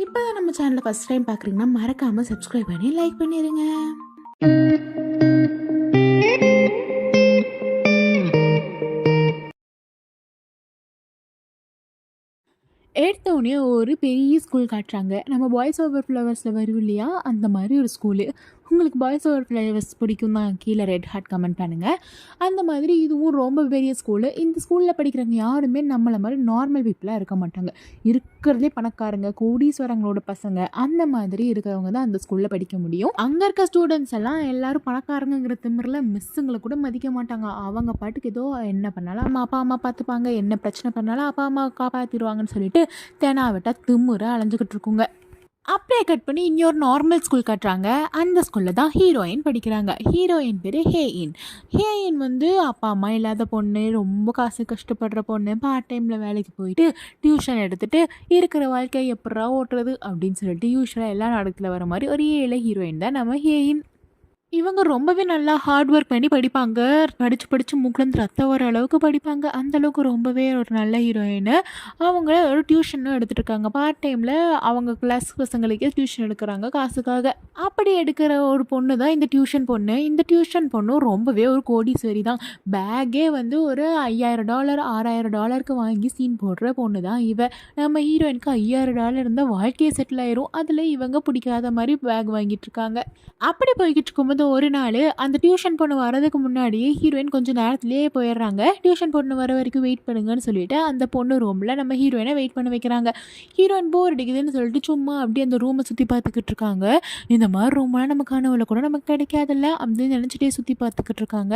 இப்போ தான் நம்ம சேனலை ஃபஸ்ட் டைம் பார்க்குறீங்கன்னா மறக்காமல் சப்ஸ்கிரைப் பண்ணி லைக் பண்ணிடுங்க வந்தோடனே ஒரு பெரிய ஸ்கூல் காட்டுறாங்க. நம்ம பாய்ஸ் ஓவர் ஃப்ளவர்ஸில் வரும் இல்லையா? அந்த மாதிரி ஒரு ஸ்கூலு உங்களுக்கு பாய்ஸ் ஓவர் ஃப்ளவர்ஸ் பிடிக்கும் தான் கீழே ரெட் ஹார்ட் கமெண்ட் பண்ணுங்கள் அந்த மாதிரி இதுவும் ரொம்ப பெரிய ஸ்கூலு இந்த ஸ்கூலில் படிக்கிறவங்க யாருமே நம்மளை மாதிரி நார்மல் பீப்புளாக இருக்க மாட்டாங்க. இருக்கிறதே பணக்காரங்க கோடீஸ்வரங்களோட பசங்க. அந்த மாதிரி இருக்கிறவங்க தான் அந்த ஸ்கூலில் படிக்க முடியும். அங்கே இருக்க ஸ்டூடெண்ட்ஸ் எல்லாம் எல்லாரும் பணக்காரங்கிற திமிரில் மிஸ்ஸுங்களை கூட மதிக்க மாட்டாங்க. அவங்க பாட்டுக்கு ஏதோ என்ன பண்ணாலும் அம்மா அப்பா அம்மா பார்த்துப்பாங்க. என்ன பிரச்சனை பண்ணாலும் அப்பா அம்மா காப்பாற்றிடுவாங்கன்னு சொல்லிட்டு தெனாவட்டா திமுறை அலைஞ்சிக்கிட்டு இருக்குங்க. அப்படியே கட் பண்ணி இன்னொரு நார்மல் ஸ்கூல் கட்டுறாங்க. அந்த ஸ்கூலில் தான் ஹீரோயின் படிக்கிறாங்க. ஹீரோயின் பேர் ஹேயின் ஹேயின் வந்து அப்பா அம்மா இல்லாத பொண்ணு ரொம்ப காசு கஷ்டப்படுற பொண்ணு பார்ட் டைமில் வேலைக்கு போயிட்டு டியூஷன் எடுத்துகிட்டு இருக்கிற வாழ்க்கையை எப்படா ஓட்டுறது அப்படின்னு சொல்லிட்டு யூஸ்வலாக எல்லா நாடகத்தில் வர மாதிரி ஒரு ஏழை ஹீரோயின் தான் நம்ம ஹேயின் இவங்க ரொம்பவே நல்லா ஹார்ட் ஒர்க் பண்ணி படிப்பாங்க. படித்து படித்து மூக்குலேருந்து ரத்தம் வர அளவுக்கு படிப்பாங்க. அந்தளவுக்கு ரொம்பவே ஒரு நல்ல ஹீரோயின் அவங்க ஒரு டியூஷனும் எடுத்துகிட்ருக்காங்க பார்ட் டைமில் அவங்க கிளாஸ் பசங்களுக்கே டியூஷன் எடுக்கிறாங்க காசுக்காக. அப்படி எடுக்கிற ஒரு பொண்ணு தான் இந்த டியூஷன் பொண்ணு. இந்த டியூஷன் பொண்ணு ரொம்பவே ஒரு கோடீஸ்வரி தான். பேக்கே வந்து ஒரு ஐயாயிரம் டாலர் ஆறாயிரம் டாலருக்கு வாங்கி சீன் போடுற பொண்ணு தான் இவ. நம்ம ஹீரோயினுக்கு ஐயாயிரம் டாலர் இருந்தால் வாழ்க்கையை செட்டில் ஆயிரும். அதில் இவங்க பிடிக்காத மாதிரி பேக் வாங்கிட்டு இருக்காங்க. அப்படி போய்கிட்டு இருக்கும்போது ஒரு நாள் அந்த டியூஷன் பொண்ணு வரதுக்கு முன்னாடியே ஹீரோயின் கொஞ்சம் நேரத்துலேயே போயிடுறாங்க. டியூஷன் பொண்ணு வர வரைக்கும் வெயிட் பண்ணுங்கன்னு சொல்லிட்டு அந்த பொண்ணு ரூமில் நம்ம ஹீரோயினை வெயிட் பண்ண வைக்கிறாங்க. ஹீரோயின் போர் அடிக்குதுன்னு சொல்லிட்டு சும்மா அப்படியே அந்த ரூமை சுற்றி பார்த்துக்கிட்டு இருக்காங்க. இந்த மாதிரி ரூம்லாம் நம்ம கனவுல கூட நமக்கு கிடைக்காதுல்ல அப்படின்னு நினச்சிட்டே சுற்றி பார்த்துக்கிட்டு இருக்காங்க.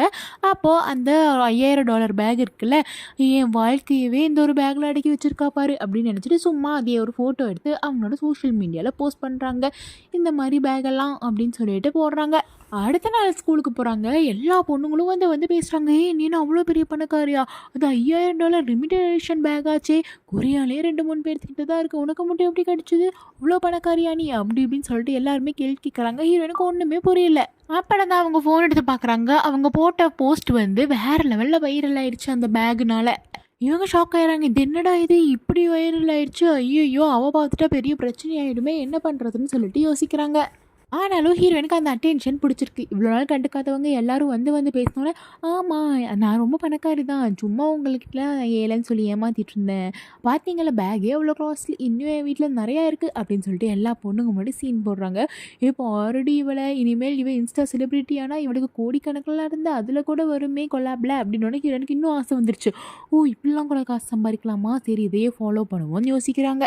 அப்போது அந்த ஐயாயிரம் டாலர் பேக் இருக்குல்ல என் வாழ்க்கையவே இந்த ஒரு பேக்கில் அடக்கி வச்சிருக்கா பாரு அப்படின்னு நினச்சிட்டு சும்மா அதே ஒரு ஃபோட்டோ எடுத்து அவங்களோட சோஷியல் மீடியாவில் போஸ்ட் பண்ணுறாங்க இந்த மாதிரி பேக்கெல்லாம் அப்படின்னு சொல்லிட்டு போடுறாங்க. அடுத்த நாள் ஸ்கூலுக்கு போகிறாங்க எல்லா பொண்ணுங்களும் வந்து வந்து பேசுகிறாங்க ஏ நீನು அவ்வளோ பெரிய பணக்காரியா? அது ஐயாயிரம் டாலர் லிமிடேஷன் பேக் ஆச்சே. கொரியாலே ரெண்டு மூணு பேர்த்துக்கிட்ட தான் இருக்குது உனக்கு மட்டும் எப்படி கிடச்சிது? அவ்வளோ பணக்காரியா நீ? அப்படி இப்படின்னு சொல்லிட்டு எல்லாருமே கேள்வி கேட்குறாங்க ஹீரோனுக்கு ஒன்றுமே புரியல. அப்போ தான் அவங்க ஃபோன் எடுத்து பார்க்குறாங்க அவங்க போட்ட போஸ்ட் வந்து வேறு லெவலில் வைரல் ஆயிடுச்சு அந்த பேகுனால இவங்க ஷாக் ஆகிறாங்க இது என்னடா இது? இப்படி வைரல் ஆயிடுச்சு ஐயோ அவள் பார்த்துட்டா பெரிய பிரச்சனை ஆகிடுமே என்ன பண்ணுறதுன்னு சொல்லிட்டு யோசிக்கிறாங்க. ஆனாலும் ஹீரோயினுக்கு அந்த அட்டென்ஷன் பிடிச்சிருக்கு. இவ்வளோ நாள் கண்டுக்காதவங்க எல்லாரும் வந்து வந்து பேசினோன்னே ஆமாம் நான் ரொம்ப பணக்காரி தான் சும்மா உங்களுக்குலாம் ஏழைன்னு சொல்லி ஏமாத்திட்டு இருந்தேன். பார்த்தீங்களா பேக்கே அவ்வளோ காஸ்ட்லி இன்னும் என் வீட்டில் நிறையா இருக்குது அப்படின்னு சொல்லிட்டு எல்லா பொண்ணுங்க முன்னாடி சீன் போடுறாங்க. இப்போ ஆல்ரெடி இவளை இனிமேல் இவன் இன்ஸ்டா செலிப்ரிட்டி ஆனால் இவளுக்கு கோடிக்கணக்கில் இருந்து அதில் கூட வருமே கொலாப்ல அப்படின்னு ஹீரோனுக்கு இன்னும் ஆசை வந்துருச்சு. ஓ இப்படிலாம் கூட காசு சம்பாதிக்கலாமா? சரி இதையே ஃபாலோ பண்ணுவோம்னு யோசிக்கிறாங்க.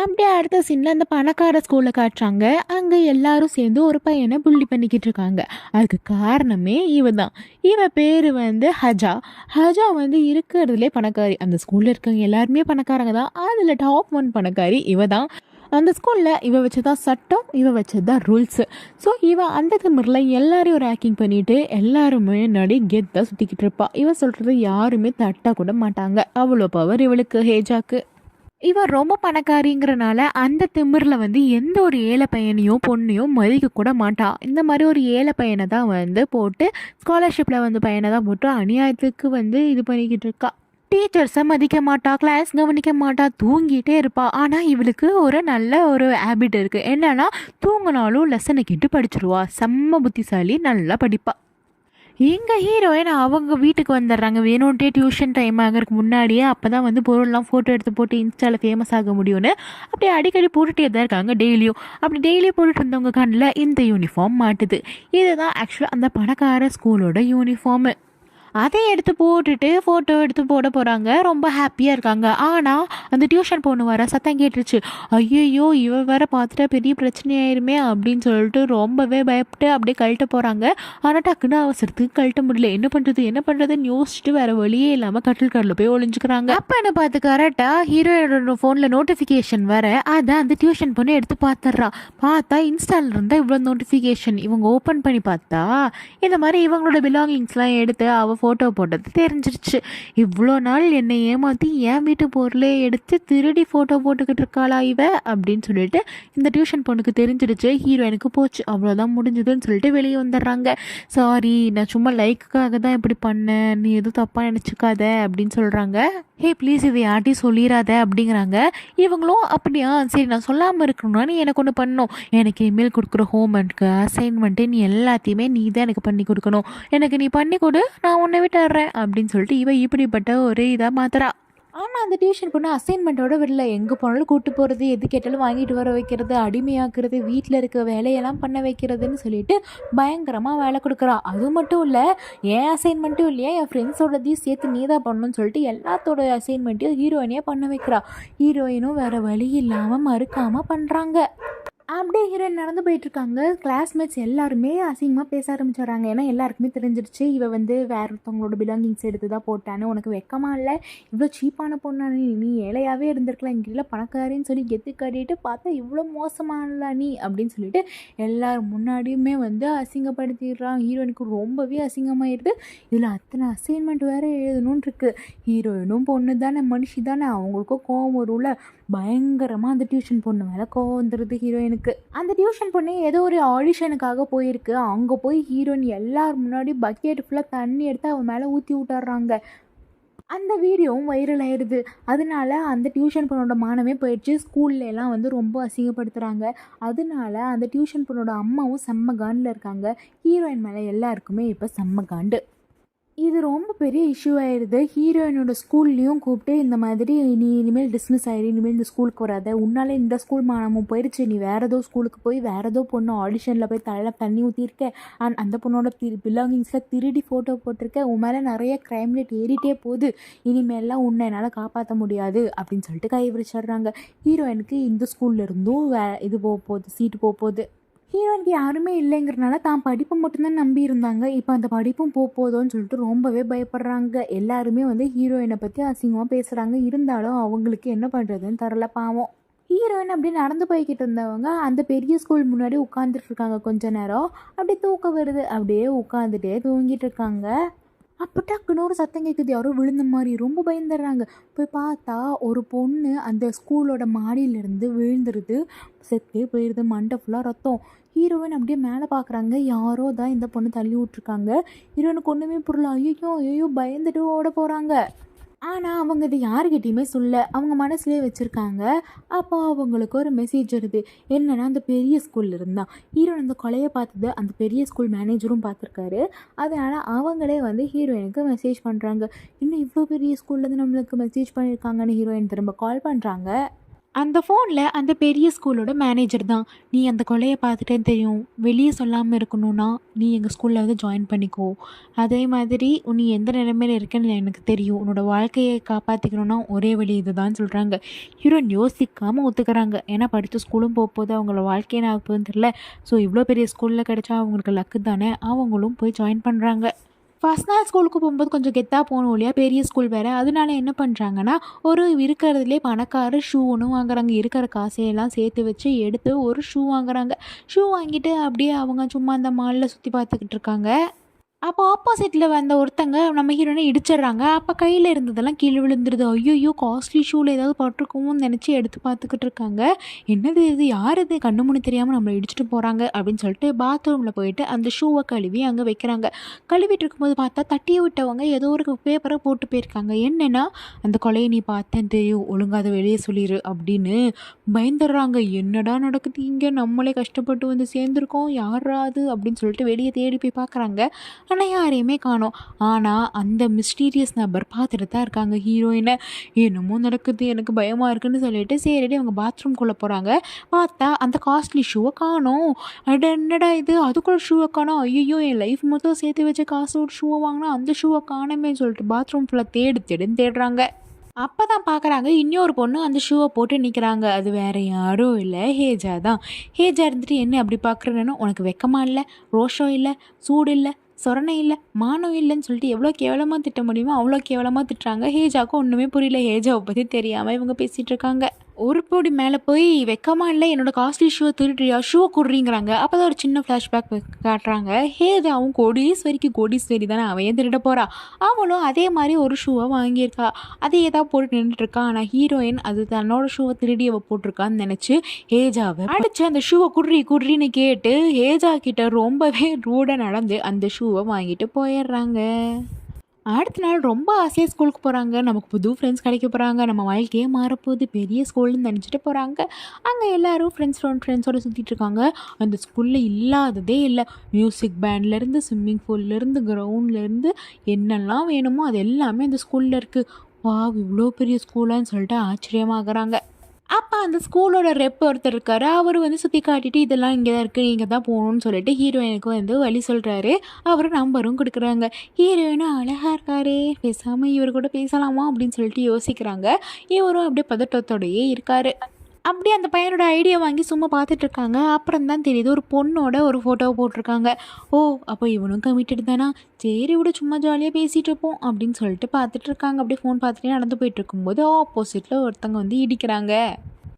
அப்படியே அடுத்த சீனில் அந்த பணக்கார ஸ்கூலில் காட்டுறாங்க. அங்கே எல்லாரும் சேர்ந்து ஒரு பையனை புள்ளி பண்ணிக்கிட்டு இருக்காங்க. அதுக்கு காரணமே இவ தான் இவ பேர் வந்து ஹஜா. ஹஜா வந்து இருக்கிறதுலே பணக்காரி. அந்த ஸ்கூலில் இருக்கவங்க எல்லாருமே பணக்காரங்க தான். அதில் டாப் ஒன் பணக்காரி இவ தான் அந்த ஸ்கூலில் இவ வச்சு தான் சட்டம் இவ வச்சு தான் ரூல்ஸு ஸோ இவ அந்த திமிரில் எல்லாரையும் ஒரு ஆக்டிங் பண்ணிட்டு எல்லாருமே முன்னாடி கெத்தாக சுற்றிக்கிட்டு இருப்பா. இவ சொல்கிறது யாருமே தட்டாக கூட மாட்டாங்க. அவ்வளோ பவர் இவளுக்கு ஹேஜாக்கு. இவன் ரொம்ப பணக்காரிங்கிறனால அந்த திமிரில் வந்து எந்த ஒரு ஏழை பையனையோ பொண்ணையோ மதிக்க கூட மாட்டா. இந்த மாதிரி ஒரு ஏழை பையனை தான் வந்து போட்டு ஸ்காலர்ஷிப்பில் வந்து பையனை தான் போட்டு அநியாயத்துக்கு வந்து இது பண்ணிக்கிட்டு இருக்கா. டீச்சர்ஸை மதிக்க மாட்டா கிளாஸ் கவனிக்க மாட்டா தூங்கிட்டே இருப்பா. ஆனால் இவளுக்கு ஒரு நல்ல ஒரு ஹேபிட் இருக்குது என்னன்னா தூங்கினாலும் லெசனை கேட்டு படிச்சிருவா. செம்ம புத்திசாலி நல்லா படிப்பாள் எங்கள் ஹீரோயின் அவங்க வீட்டுக்கு வந்துடுறாங்க. வேணும்ட்டே டியூஷன் டைம் ஆகிறதுக்கு முன்னாடியே அப்போ தான் வந்து பொருள்லாம் ஃபோட்டோ எடுத்து போட்டு இன்ஸ்டாவில் ஃபேமஸ் ஆக முடியும்னு அப்படியே அடிக்கடி போட்டுகிட்டே தான் இருக்காங்க டெய்லியும் அப்படி டெய்லியும் போட்டுட்டு இருந்தவங்க கண்ணில் இந்த யூனிஃபார்ம் மாட்டுது. இதுதான் ஆக்சுவலாக அந்த பணக்கார ஸ்கூலோட யூனிஃபார்மு அதை எடுத்து போட்டுட்டு ஃபோட்டோ எடுத்து போட போகிறாங்க ரொம்ப ஹாப்பியாக இருக்காங்க. ஆனால் அந்த டியூஷன் பொண்ணு வர சத்தம் கேட்டுருச்சு. ஐயையோ இவ வேற பார்த்துட்டா பெரிய பிரச்சனை ஆயிருமே அப்படின்னு சொல்லிட்டு ரொம்பவே பயப்பட்டு அப்படியே கழட்ட போகிறாங்க ஆனால் டக்குன்னு அவசரத்துக்கு கழட்ட முடியல. என்ன பண்ணுறது என்ன பண்ணுறதுன்னு யோசிச்சுட்டு வேற வழியே இல்லாமல் கட்டில் கடலில் போய் ஒளிஞ்சுக்கிறாங்க. அப்போ என்ன பார்த்து கரெக்டாக ஹீரோயோட ஃபோனில் நோட்டிஃபிகேஷன் வர அதை அந்த டியூஷன் பொண்ணு எடுத்து பார்த்துட்றா. பார்த்தா இன்ஸ்டால இருந்தால் இவ்வளோ நோட்டிஃபிகேஷன் இவங்க ஓப்பன் பண்ணி பார்த்தா இந்த மாதிரி இவங்களோட பிலாங்கிங்ஸ்லாம் எடுத்து அவள் ஃபோட்டோ போட்டது தெரிஞ்சிருச்சு. இவ்வளோ நாள் என்னை ஏமாற்றி என் வீட்டு பொருளே எடுத்து திருடி ஃபோட்டோ போட்டுக்கிட்டு இருக்காளா இவ? அப்படின்னு சொல்லிட்டு இந்த டியூஷன் பொண்ணுக்கு தெரிஞ்சிருச்சு. ஹீரோயினுக்கு போச்சு. அவ்வளோதான் முடிஞ்சதுன்னு சொல்லிட்டு வெளியே வந்துடுறாங்க. சாரி நான் சும்மா லைக்குக்காக தான் இப்படி பண்ணேன். நீ எதுவும் தப்பாக நினச்சிக்காத அப்படின்னு சொல்கிறாங்க ஹே ப்ளீஸ் இது யார்ட்டையும் சொல்லிடாத அப்படிங்கிறாங்க. இவங்களும் அப்படியா சரி நான் சொல்லாமல் இருக்கணும்னா நீ எனக்கு ஒன்று பண்ணணும். எனக்கு இமெயில் கொடுக்குற ஹோம்ஒர்க்கு அசைன்மெண்ட்டு நீ எல்லாத்தையுமே நீ தான் எனக்கு பண்ணி கொடுக்கணும். எனக்கு நீ பண்ணி கொடு நான் உன்னை விட்டுறேன் அப்படின்னு சொல்லிட்டு இவன் இப்படிப்பட்ட ஒரு இதாக மாத்துறா. ஆனால் அந்த டியூஷன் பொண்ணு அசைன்மெண்ட்டோட விடல. எங்கே போனாலும் கூட்டு போகிறது எது கேட்டாலும் வாங்கிட்டு வர வைக்கிறது அடிமையாக்குறது வீட்டில் இருக்க வேலையெல்லாம் பண்ண வைக்கிறதுன்னு சொல்லிட்டு பயங்கரமாக வேலை கொடுக்குறா. அது மட்டும் இல்லை என் அசைன்மெண்ட்டும் இல்லையா? என் ஃப்ரெண்ட்ஸோடதையும் சேர்த்து நீ தான் பண்ணணும்னு சொல்லிட்டு எல்லாத்தோட அசைன்மெண்ட்டையும் ஹீரோயினே பண்ண வைக்கிறா. ஹீரோயினும் வேறு வழி இல்லாமல் மறுக்காமல் பண்ணுறாங்க அப்படியே ஹீரோயின் நடந்து போயிட்டுருக்காங்க. கிளாஸ்மேட்ஸ் எல்லாருமே அசிங்கமாக பேச ஆரம்பிச்சிடுறாங்க. ஏன்னா எல்லாருக்குமே தெரிஞ்சிருச்சு இவ வந்து வேற ஒருத்தவங்களோட பிலாங்கிங்ஸ் எடுத்து தான் போட்டான்னு. உனக்கு வெக்கமாக இல்லை? இவ்வளோ சீப்பான பொண்ணா நீ? நீ ஏழையாகவே இருந்திருக்கலாம். இங்கே இல்லை பணக்காரின்னு சொல்லி கெத்து காட்டிட்டு பார்த்தா இவ்வளோ மோசமானல நீ? அப்படின்னு சொல்லிட்டு எல்லார் முன்னாடியுமே வந்து அசிங்கப்படுத்திடுறான் ஹீரோயினுக்கு ரொம்பவே அசிங்கமாயிடுது இதில் அத்தனை அசைன்மெண்ட் வேறு எழுதணும்னு இருக்குது ஹீரோயினும் பொண்ணு தானே மனுஷி தானே அவங்களுக்கும் கோவம் வரும்ல. பயங்கரமாக அந்த டியூஷன் பொண்ணு மேலே கோவம் வந்துடுது ஹீரோயினுக்கு அந்த டியூஷன் பொண்ணு ஏதோ ஒரு ஆடிஷனுக்காக போயிருக்கு. அங்கே போய் ஹீரோயின் எல்லார் முன்னாடி பக்கெட் ஃபுல்லாக தண்ணி எடுத்து அவன் மேலே ஊற்றி விட்டுறாங்க. அந்த வீடியோவும் வைரல் ஆயிடுது. அதனால அந்த டியூஷன் பொண்ணோட மானமே போயிடுச்சு. ஸ்கூல்லலாம் வந்து ரொம்ப அசிங்கப்படுத்துகிறாங்க அதனால அந்த டியூஷன் பொண்ணோட அம்மாவும் செம்ம காண்டில் இருக்காங்க. ஹீரோயின் மேலே எல்லாருக்குமே இப்போ செம்ம காண்டு. இது ரொம்ப பெரிய இஷ்யூ ஆயிடுது ஹீரோயினோட ஸ்கூல்லையும் கூப்பிட்டு இந்த மாதிரி நீ இனிமேல் டிஸ்மிஸ் ஆகிடு இனிமேல் இந்த ஸ்கூலுக்கு வராத. உன்னால இந்த ஸ்கூல் மானமும் போயிடுச்சு நீ வேற ஏதோ ஸ்கூலுக்கு போய் வேற ஏதோ பொண்ணு ஆடிஷனில் போய் தலையில் தண்ணி ஊற்றிருக்க அண்ட் அந்த பொண்ணோட திரு பிலாங்கிங்ஸில் திருடி ஃபோட்டோ போட்டிருக்க. உன் மேலே நிறைய க்ரைம் ரேட் ஏறிட்டே போகுது. இனிமேல்லாம் உன்னை என்னால் காப்பாற்ற முடியாது. அப்படின்னு சொல்லிட்டு கை விரிச்சிடுறாங்க. ஹீரோயினுக்கு இந்த ஸ்கூல்ல இருந்தும் வே இது போக போகுது சீட்டு போக போகுது. ஹீரோயினுக்கு யாருமே இல்லைங்கிறனால தான் படிப்பை மட்டும்தான் நம்பி இருந்தாங்க இப்போ அந்த படிப்பும் போக போதோன்னு சொல்லிட்டு ரொம்பவே பயப்படுறாங்க. எல்லாருமே வந்து ஹீரோயினை பற்றி அசிங்கமாக பேசுகிறாங்க இருந்தாலும் அவங்களுக்கு என்ன பண்ணுறதுன்னு தரல பாவம். ஹீரோயின் அப்படியே நடந்து போய்கிட்டு இருந்தவங்க அந்த பெரிய ஸ்கூல் முன்னாடி உட்காந்துட்டு இருக்காங்க கொஞ்ச நேரம். அப்படியே தூக்கம் வருது. அப்படியே உட்காந்துட்டே தூங்கிட்டு இருக்காங்க. அப்போ டக்குன்னு ஒரு சத்தம் கேட்குது யாரோ விழுந்த மாதிரி. ரொம்ப பயந்துடுறாங்க. போய் பார்த்தா ஒரு பொண்ணு அந்த ஸ்கூலோட மாடியிலேருந்து விழுந்துருது. செத்தே போயிடுது மண்டை ஃபுல்லாக ரத்தம். ஹீரோயின் அப்படியே மேலே பார்க்குறாங்க. யாரோ தான் இந்த பொண்ணு தள்ளி விட்ருக்காங்க ஹீரோனுக்கு ஒன்றுமே புரியல. ஐயோ ஐயோ பயந்துட்டு ஓட போகிறாங்க ஆனால் அவங்க இது யாருக்கிட்டேயுமே சொல்ல அவங்க மனசுலேயே வச்சுருக்காங்க. அப்போ அவங்களுக்கு ஒரு மெசேஜ் வருது. என்னென்னா அந்த பெரிய ஸ்கூல்ல இருந்தான் ஹீரோயின் அந்த கொலையை பார்த்தது அந்த பெரிய ஸ்கூல் மேனேஜரும் பார்த்துருக்காரு. அதனால் அவங்களே வந்து ஹீரோயினுக்கு மெசேஜ் பண்ணுறாங்க இன்னும் இவ்வளோ பெரிய ஸ்கூல்லேருந்து நம்மளுக்கு மெசேஜ் பண்ணியிருக்காங்கன்னு ஹீரோயின் திரும்ப கால் பண்ணுறாங்க அந்த ஃபோனில் அந்த பெரிய ஸ்கூலோட மேனேஜர் தான். நீ அந்த கொலையை பார்த்துட்டே தெரியும். வெளியே சொல்லாமல் இருக்கணும்னா நீ எங்கள் ஸ்கூலில் வந்து ஜாயின் பண்ணிக்கோ. அதே மாதிரி நீ எந்த நிலைமையில இருக்கேன்னு எனக்கு தெரியும். உன்னோட வாழ்க்கையை காப்பாற்றிக்கணும்னா ஒரே வழி இதுதான் சொல்கிறாங்க ஹீரோயின் யோசிக்காமல் ஒத்துக்கிறாங்க. ஏன்னா படித்த ஸ்கூலும் போகும்போது அவங்களோட வாழ்க்கை என்ன ஆகுதுன்னு போகுதுன்னு ஸோ இவ்வளோ பெரிய ஸ்கூலில் கிடைச்சா அவங்களுக்கு லக்கு தானே? அவங்களும் போய் ஜாயின் பண்ணுறாங்க ஃபஸ்ட் நாள் ஸ்கூலுக்கு போகும்போது கொஞ்சம் கெத்தாக போகணும் இல்லையா? பெரிய ஸ்கூல் வேறு. அதனால என்ன பண்ணுறாங்கன்னா ஒரு இருக்கிறதுலே பணக்கார ஷூ ஒன்று வாங்குறாங்க. இருக்கிற காசையெல்லாம் சேர்த்து வச்சு எடுத்து ஒரு ஷூ வாங்குறாங்க. ஷூ வாங்கிட்டு அப்படியே அவங்க சும்மா அந்த மாலில் சுற்றி பார்த்துக்கிட்டு இருக்காங்க. அப்போ ஆப்போசிட்டில் வந்த ஒருத்தங்க நம்ம ஹீரோனை இடிச்சிடுறாங்க. அப்போ கையில் இருந்ததெல்லாம் கீழே விழுந்துருது. ஐயோ காஸ்ட்லி ஷூவில் ஏதாவது பட்டிருக்குமோன்னு நினச்சி எடுத்து பார்த்துக்கிட்டு இருக்காங்க. என்னது இது? யார் இது? கண்ணு முன்னு தெரியாமல் நம்மளை இடிச்சிட்டு போகிறாங்க அப்படின்னு சொல்லிட்டு பாத்ரூமில் போயிட்டு அந்த ஷூவை கழுவி அங்கே வைக்கிறாங்க. கழுவிட்டு இருக்கும்போது பார்த்தா தட்டியை விட்டவங்க ஏதோ ஒரு பேப்பரை போட்டு போயிருக்காங்க. என்னென்னா அந்த கொலையை நீ பார்த்தேன் தெரியும். ஒழுங்காத வெளியே சொல்லிடு அப்படின்னு பயந்துடுறாங்க. என்னடா நடக்குது? இங்கே நம்மளே கஷ்டப்பட்டு வந்து சேர்ந்துருக்கோம். யாரா அது? அப்படின்னு சொல்லிட்டு வெளியே தேடி போய் பார்க்குறாங்க. ஆனால் யாரையுமே காணோம். ஆனால் அந்த மிஸ்டீரியஸ் நபர் பார்த்துட்டு தான் இருக்காங்க ஹீரோயினை என்னமோ நடக்குது எனக்கு பயமாக இருக்குன்னு சொல்லிட்டு சரிடி அவங்க பாத்ரூம்குள்ளே போகிறாங்க பார்த்தா அந்த காஸ்ட்லி ஷூவை காணோம். அட என்னடா இது? அதுக்குள்ள ஷூவை காணோம். ஐயோ என் லைஃப் மொத்தம் சேர்த்து வச்ச ஒரு ஷூவை வாங்கினா அந்த ஷூவை காணமே சொல்லிட்டு பாத்ரூம் ஃபுல்லாக தேடு தேடுன்னு தேடுறாங்க. அப்போ தான் பார்க்குறாங்க இன்னொரு பொண்ணு அந்த ஷூவை போட்டு நிற்கிறாங்க அது வேறு யாரும் இல்லை. ஹேஜா தான். ஹேஜா இருந்துட்டு என்ன அப்படி பார்க்குறேன்னு உனக்கு வெக்கமா இல்லை? ரோஷம் இல்லை? சூடு இல்லை? சொரணை இல்லை மானம் இல்லைன்னு சொல்லிட்டு எவ்வளோ கேவலமாக திட்ட முடியுமோ அவ்வளோ கேவலமாக திட்டுறாங்க. ஹேஜாக்கும் ஒன்றுமே புரியல. ஹேஜாவை பற்றி தெரியாமல் இவங்க பேசிகிட்டு இருக்காங்க. ஒரு பொடி மேலே போய் வெக்கமா இல்லை என்னோட காஸ்ட்லி ஷூவை திருடுறியா ஷூவை குடுறீங்கிறாங்க. அப்போ தான் ஒரு சின்ன ஃப்ளாஷ்பேக் காட்டுறாங்க. ஹேஜாவும் கோடீஸ்வரிக்கு கோடீஸ்வரி தானே அவன் திருட போகிறா அவளும் அதே மாதிரி ஒரு ஷூவை வாங்கியிருக்கா. அதே தான் போட்டு நின்றுட்டுருக்கா ஆனால் ஹீரோயின் அது தன்னோட ஷூவை திருடி அவள் போட்டிருக்கான்னு நினச்சி ஹேஜாவை அடிச்சு அந்த ஷூவை குடுறி குடுறின்னு கேட்டு ஹேஜா கிட்ட ரொம்பவே ரூடாக நடந்து அந்த ஷூவை வாங்கிட்டு போயிடுறாங்க. அடுத்த நாள் ரொம்ப ஆசையாக ஸ்கூலுக்கு போகிறாங்க நமக்கு புது ஃப்ரெண்ட்ஸ் கிடைக்க போகிறாங்க நம்ம வாழ்க்கையே மாறப்போகுது. பெரிய ஸ்கூல்னு நினச்சிட்டு போகிறாங்க அங்கே எல்லாரும் ஃப்ரெண்ட்ஸோட ஃப்ரெண்ட்ஸோடு சுற்றிட்டு இருக்காங்க. அந்த ஸ்கூலில் இல்லாததே இல்லை. மியூசிக் பேண்ட்லேருந்து ஸ்விம்மிங் பூல்லேருந்து கிரவுண்ட்லேருந்து என்னெல்லாம் வேணுமோ அது எல்லாமே அந்த ஸ்கூலில் இருக்குது வா இவ்வளோ பெரிய ஸ்கூலான்னு சொல்லிட்டு ஆச்சரியமாகறாங்க. அப்போ அந்த ஸ்கூலோட ரெப் ஒருத்தர் இருக்காரு. அவர் வந்து சுற்றி காட்டிட்டு இதெல்லாம் இங்கே தான் இருக்குது இங்கே தான் போகணும்னு சொல்லிட்டு ஹீரோயினுக்கு வந்து வழி சொல்கிறாரு அவர் நம்பரும் கொடுக்குறாங்க. ஹீரோயினும் அழகாக இருக்காரே. பேசாமல் இவர் கூட பேசலாமா? அப்படின்னு சொல்லிட்டு யோசிக்கிறாங்க. இவரும் அப்படியே பதட்டத்தோடையே இருக்காரு. அப்படியே அந்த பையனோட ஐடியா வாங்கி சும்மா பார்த்துட்டு இருக்காங்க. அப்புறம் தான் தெரியுது ஒரு பொண்ணோட ஒரு ஃபோட்டோவை போட்டிருக்காங்க. ஓ அப்போ இவனும் கமிட்டட் தானா? சரி விட சும்மா ஜாலியாக பேசிகிட்டு இருப்போம் அப்படின்னு சொல்லிட்டு பார்த்துட்டு இருக்காங்க. அப்படியே ஃபோன் பார்த்துட்டே நடந்து போயிட்டு இருக்கும்போது ஆப்போசிட்டில் ஒருத்தங்க வந்து இடிக்கிறாங்க.